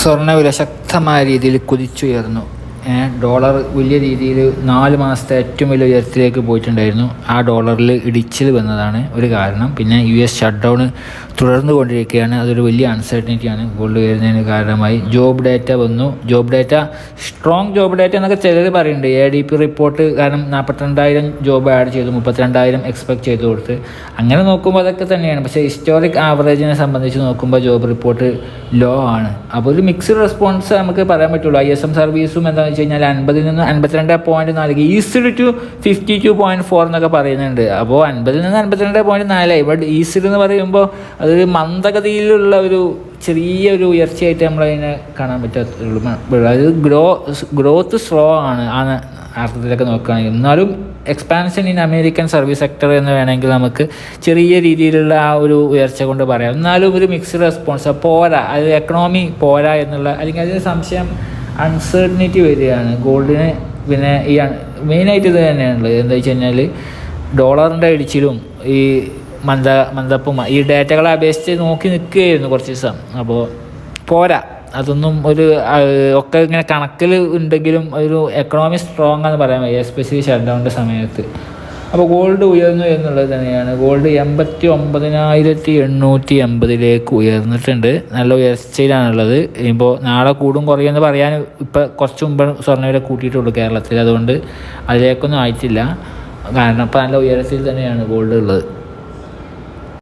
സ്വർണവില ശക്തമായ രീതിയിൽ കുതിച്ചുയർന്നു. ഡോളർ വലിയ രീതിയിൽ നാല് മാസത്തെ ഏറ്റവും വലിയ ഉയരത്തിലേക്ക് പോയിട്ടുണ്ടായിരുന്നു. ആ ഡോളറിൽ ഇടിച്ചിൽ വന്നതാണ് ഒരു കാരണം. പിന്നെ യു എസ് ഷട്ട് ഡൗൺ തുടർന്നു കൊണ്ടിരിക്കുകയാണ് അതൊരു വലിയ അൺസർട്ടനിറ്റിയാണ് ഗോൾഡ് വരുന്നതിന് കാരണമായി ജോബ് ഡാറ്റ വന്നു. Job data strong job data എന്നൊക്കെ ചിലർ പറയുന്നുണ്ട്. എ ഡി പി റിപ്പോർട്ട് കാരണം നാൽപ്പത്തിരണ്ടായിരം ജോബ് ആഡ് ചെയ്തു മുപ്പത്തിരണ്ടായിരം എക്സ്പെക്ട് ചെയ്തു കൊടുത്ത്. അങ്ങനെ നോക്കുമ്പോൾ അതൊക്കെ തന്നെയാണ്. പക്ഷേ ഹിസ്റ്റോറിക് ആവറേജിനെ സംബന്ധിച്ച് നോക്കുമ്പോൾ ജോബ് റിപ്പോർട്ട് ലോ ആണ്. അപ്പോൾ ഒരു മിക്സ്ഡ് റെസ്പോൺസ് നമുക്ക് പറയാൻ പറ്റുള്ളൂ. ഐ എസ് എം സർവീസും എന്താണെന്ന് വെച്ച് കഴിഞ്ഞാൽ അൻപതിൽ നിന്ന് അൻപത്തിരണ്ട് പോയിന്റ് നാല് east to fifty two point four എന്നൊക്കെ പറയുന്നുണ്ട്. അപ്പോൾ അൻപതിൽ നിന്ന് അൻപത്തിരണ്ട് പോയിന്റ് നാലായി ബട്ട് ഈസ്റ്റ് എന്ന് പറയുമ്പോൾ അത് മന്ദഗതിയിലുള്ള ഒരു ചെറിയൊരു ഉയർച്ചയായിട്ട് നമ്മളതിനെ കാണാൻ പറ്റത്തുള്ളൂ. അതായത് ഗ്രോ ഗ്രോത്ത് സ്ലോ ആണ് ആ അർത്ഥത്തിലൊക്കെ നോക്കുകയാണെങ്കിൽ. എന്നാലും expansion in American service sector എന്ന് വേണമെങ്കിൽ നമുക്ക് ചെറിയ രീതിയിലുള്ള ആ ഒരു ഉയർച്ച കൊണ്ട് പറയാം. എന്നാലും ഒരു മിക്സ്ഡ് റെസ്പോൺസ് പോരാ അത് എക്കണോമി പോരാ എന്നുള്ള അല്ലെങ്കിൽ അതിന് സംശയം അൺസർട്ടനിറ്റി വരികയാണ്. ഗോൾഡിന് പിന്നെ ഈ മെയിനായിട്ട് ഇത് തന്നെയാണുള്ളത്. എന്താ വെച്ച് കഴിഞ്ഞാൽ ഡോളറിന്റെ ഇടിച്ചിലും ഈ മന്ദ മന്ദപ്പും ഈ ഡേറ്റകളെ അപേക്ഷിച്ച് നോക്കി നിൽക്കുകയായിരുന്നു കുറച്ച് ദിവസം. അപ്പോൾ പോരാ. അതൊന്നും ഒരു ഒക്കെ ഇങ്ങനെ കണക്കിൽ ഉണ്ടെങ്കിലും ഒരു എക്കണോമി സ്ട്രോങ് എന്ന് പറയാൻ വയ്യ എസ്പെഷ്യലി ഷട്ട്ഡൗണിന്റെ സമയത്ത്. അപ്പോൾ ഗോൾഡ് ഉയർന്നു എന്നുള്ളത് തന്നെയാണ്. ഗോൾഡ് എൺപത്തി ഒമ്പതിനായിരത്തി എണ്ണൂറ്റി എൺപതിലേക്ക് ഉയർന്നിട്ടുണ്ട്. നല്ല ഉയർച്ചയിലാണുള്ളത്. ഇപ്പോൾ നാളെ കൂടും കുറയും എന്ന് പറയാൻ ഇപ്പോൾ കുറച്ച് മുമ്പ് സ്വർണവില കൂട്ടിയിട്ടുള്ളൂ കേരളത്തിൽ. അതുകൊണ്ട് അതിലേക്കൊന്നും ആയിട്ടില്ല. കാരണം ഇപ്പോൾ നല്ല ഉയരത്തിൽ തന്നെയാണ് ഗോൾഡ് ഉള്ളത്.